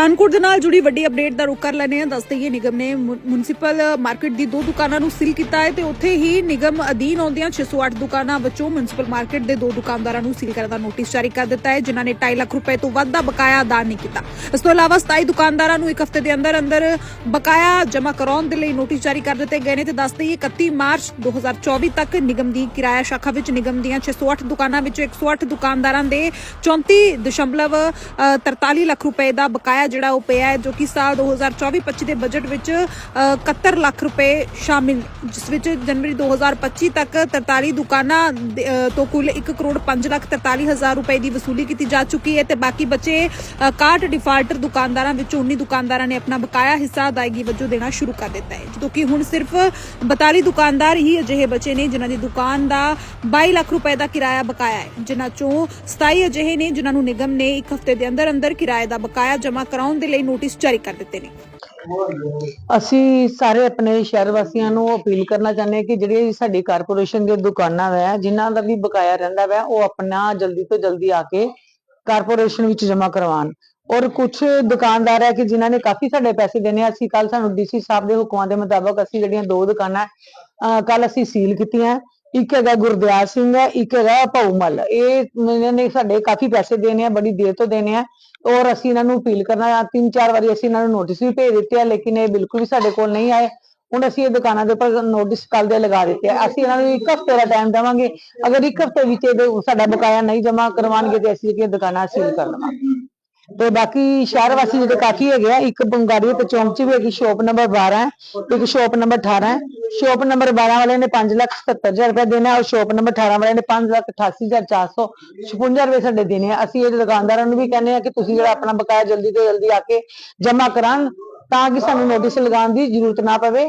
ਪਠਾਨਕੋਟ ਦੇ ਨਾਲ ਜੁੜੀ ਵੱਡੀ ਅਪਡੇਟ ਦਾ ਰੁਖ ਕਰ ਲੈਣੇ ਆ ਦੱਸ ਦਈਏ ਨਿਗਮ ਨੇ ਮੁ- ਮਾਰਕੀਟ ਦੀ ਦੋ ਦੁਕਾਨਾਂ ਨੂੰ ਸੀਲ ਕੀਤਾ ਹੈ ਤੇ ਉੱਥੇ ਹੀ ਨਿਗਮ ਅਧੀਨ ਆਉਂਦੀਆਂ 608 ਦੁਕਾਨਾਂ ਵਿੱਚੋਂ ਮੁਨਸਿਪਲ ਮਾਰਕੀਟ ਦੇ ਦੋ ਦੁਕਾਨਦਾਰਾਂ ਨੂੰ ਸੀਲ ਕਰਨ ਦਾ ਨੋਟਿਸ ਜਾਰੀ ਕਰ ਦਿੱਤਾ ਹੈ, ਜਿਨ੍ਹਾਂ ਨੇ 2.5 ਲੱਖ ਰੁਪਏ ਤੋਂ ਵੱਧ ਦਾ ਬਕਾਇਆ ਅਦਾ ਨਹੀਂ ਕੀਤਾ। ਇਸ ਤੋਂ ਇਲਾਵਾ 27 ਦੁਕਾਨਦਾਰਾਂ ਨੂੰ ਇੱਕ ਹਫ਼ਤੇ ਦੇ ਅੰਦਰ ਅੰਦਰ ਬਕਾਇਆ ਜਮ੍ਹਾਂ ਕਰਾਉਣ ਦੇ ਲਈ ਨੋਟਿਸ ਜਾਰੀ ਕਰ ਦਿੱਤੇ ਗਏ ਨੇ ਤੇ ਦੱਸ ਦਈਏ 31 ਮਾਰਚ 2024 ਤੱਕ ਨਿਗਮ ਦੀ ਕਿਰਾਇਆ ਸ਼ਾਖਾ ਵਿੱਚ ਨਿਗਮ ਦੀਆਂ 608 ਦੁਕਾਨਾਂ ਵਿੱਚੋਂ 108 ਦੁਕਾਨਦਾਰਾਂ ਦੇ 34.43 ਲੱਖ ਰੁਪਏ ਦਾ ਬਕਾਇਆ ਜਿਹੜਾ ਉਹ ਪਿਆ ਹੈ ਜੋ ਕਿ ਸਾਲ 2024-25 ਦੇ ਬਜਟ ਵਿੱਚ ਅ, 71 ਲੱਖ ਰੁਪਏ ਸ਼ਾਮਿਲ ਜਿਸ ਵਿੱਚ ਜਨਵਰੀ 2025 ਤੱਕ 43 ਦੁਕਾਨਾਂ ਦੇ, ਤੋਂ ਕੁੱਲ 1 ਕਰੋੜ 5 ਲੱਖ 43 ਹਜ਼ਾਰ ਰੁਪਏ ਦੀ ਵਸੂਲੀ ਕੀਤੀ ਜਾ ਚੁੱਕੀ ਹੈ ਤੇ ਬਾਕੀ ਬਚੇ 61 ਡਿਫਾਲਟਰ ਦੁਕਾਨਦਾਰਾਂ ਵਿੱਚੋਂ 19 ਦੁਕਾਨਦਾਰਾਂ ਨੇ ਆਪਣਾ ਬਕਾਇਆ ਹਿੱਸਾ ਅਦਾਇਗੀ ਵਜੋਂ ਦੇਣਾ ਸ਼ੁਰੂ ਕਰ ਦਿੱਤਾ ਹੈ। ਜਦੋਂ ਕਿ ਹੁਣ ਸਿਰਫ 42 ਦੁਕਾਨਦਾਰ ਹੀ ਅਜਿਹੇ ਬਚੇ ਨੇ ਜਿਨ੍ਹਾਂ ਦੀ ਦੁਕਾਨ ਦਾ 22 ਲੱਖ ਰੁਪਏ ਦਾ ਕਿਰਾਇਆ ਬਕਾਇਆ ਹੈ ਜਿਨ੍ਹਾਂ ਚੋਂ 27 ਅਜਿਹੇ ਨੇ ਜਿਨ੍ਹਾਂ ਨੂੰ ਨਿਗਮ ਨੇ ਇੱਕ ਹਫ਼ਤੇ ਦੇ ਅੰਦਰ ਅੰਦਰ ਕਿਰਾਏ ਦਾ ਬਕਾਇਆ ਜਮ੍ਹਾਂ ਕਰਾਉਣ ਦੇ ਲਈ ਨੋਟਿਸ ਜਾਰੀ ਕਰ ਦਿੱਤੇ ਨੇ। ਅਸੀਂ ਸਾਰੇ ਆਪਣੇ ਸ਼ਹਿਰ ਵਾਸੀਆਂ ਨੂੰ ਅਪੀਲ ਕਰਨਾ ਚਾਹੁੰਦੇ ਹਾਂ ਕਿ ਜਿਹੜੀ ਸਾਡੀ ਕਾਰਪੋਰੇਸ਼ਨ ਦੀਆਂ ਦੁਕਾਨਾਂ ਵੈ, ਜਿਨ੍ਹਾਂ ਦਾ ਵੀ ਬਕਾਇਆ ਰਹਿੰਦਾ ਵੈ, ਉਹ ਆਪਣਾ ਜਲਦੀ ਤੋਂ ਜਲਦੀ ਆ ਕੇ ਕਾਰਪੋਰੇਸ਼ਨ ਵਿੱਚ ਜਮ੍ਹਾਂ ਕਰਵਾਉਣ। ਔਰ ਕੁਝ ਦੁਕਾਨਦਾਰ ਹੈ ਕਿ ਜਿਨ੍ਹਾਂ ਨੇ ਕਾਫੀ ਸਾਡੇ ਪੈਸੇ ਦੇਣੇ ਅਸੀਂ ਕੱਲ ਸਾਨੂੰ ਡੀਸੀ ਸਾਹਿਬ ਦੇ ਹੁਕਮਾਂ ਦੇ ਮੁਤਾਬਕ ਅਸੀਂ ਜਿਹੜੀਆਂ ਦੋ ਦੁਕਾਨਾਂ ਕੱਲ ਅਸੀਂ ਸੀਲ ਕੀਤੀਆਂ। ਇੱਕ ਹੈਗਾ ਗੁਰਦਿਆਲ ਸਿੰਘ ਹੈ, ਇੱਕ ਹੈਗਾ ਭਊਮਲ ਇਹ ਇਹਨਾਂ ਨੇ ਸਾਡੇ ਕਾਫੀ ਪੈਸੇ ਦੇਣੇ ਆ, ਬੜੀ ਦੇਰ ਤੋਂ ਦੇਣੇ ਆ ਔਰ ਅਸੀਂ ਇਹਨਾਂ ਨੂੰ ਅਪੀਲ ਕਰਨਾ ਤਿੰਨ ਚਾਰ ਵਾਰੀ ਅਸੀਂ ਇਹਨਾਂ ਨੂੰ ਨੋਟਿਸ ਵੀ ਭੇਜ ਦਿੱਤੇ ਆ, ਲੇਕਿਨ ਇਹ ਬਿਲਕੁਲ ਵੀ ਸਾਡੇ ਕੋਲ ਨਹੀਂ ਆਏ। ਹੁਣ ਅਸੀਂ ਇਹ ਦੁਕਾਨਾਂ ਦੇ ਉੱਪਰ ਨੋਟਿਸ ਕੱਲ ਦੇ ਲਗਾ ਦਿੱਤੇ ਆ। ਅਸੀਂ ਇਹਨਾਂ ਨੂੰ ਇੱਕ ਹਫ਼ਤੇ ਦਾ ਟਾਈਮ ਦੇਵਾਂਗੇ। ਅਗਰ ਇੱਕ ਹਫ਼ਤੇ ਵਿੱਚ ਇਹ ਸਾਡਾ ਬਕਾਇਆ ਨਹੀਂ ਜਮ੍ਹਾਂ ਕਰਵਾਉਣਗੇ ਤੇ ਅਸੀਂ ਇਹ ਦੁਕਾਨਾਂ ਸੀਲ ਕਰ ਲਵਾਂਗੇ ਤੇ ਬਾਕੀ ਸ਼ਹਿਰ ਵਾਸੀ ਜਿਹੜੇ ਕਾਫੀ ਹੈਗੇ ਆ, ਇੱਕ ਬੰਗਾੜੀ ਤੇ ਚੌਂਕ ਚ ਵੀ ਹੈਗੀ ਸ਼ੋਪ ਨੰਬਰ 12 ਹੈ, ਇੱਕ ਸ਼ੋਪ ਨੰਬਰ 18 ਹੈ। ਸ਼ੋਪ ਨੰਬਰ 12 ਵਾਲੇ ਨੇ 5 ਲੱਖ 77000 ਰੁਪਏ ਦੇਣਾ, ਔਰ ਸ਼ੋਪ ਨੰਬਰ 18 ਵਾਲੇ ਨੇ 5 ਲੱਖ 88456 ਰੁਪਏ ਸਾਡੇ ਦੇਣੇ ਆ। ਅਸੀਂ ਇਹ ਦੁਕਾਨਦਾਰਾਂ ਨੂੰ ਵੀ ਕਹਿੰਦੇ ਆ ਕਿ ਤੁਸੀਂ ਜਿਹੜਾ ਆਪਣਾ ਬਕਾਇਆ ਜਲਦੀ ਤੋਂ ਜਲਦੀ ਆ ਕੇ ਜਮ੍ਹਾਂ ਕਰਾਉਣ, ਤਾਂ ਕਿ ਸਾਨੂੰ ਨੋਟਿਸ ਲਗਾਉਣ ਦੀ ਜ਼ਰੂਰਤ ਨਾ ਪਵੇ।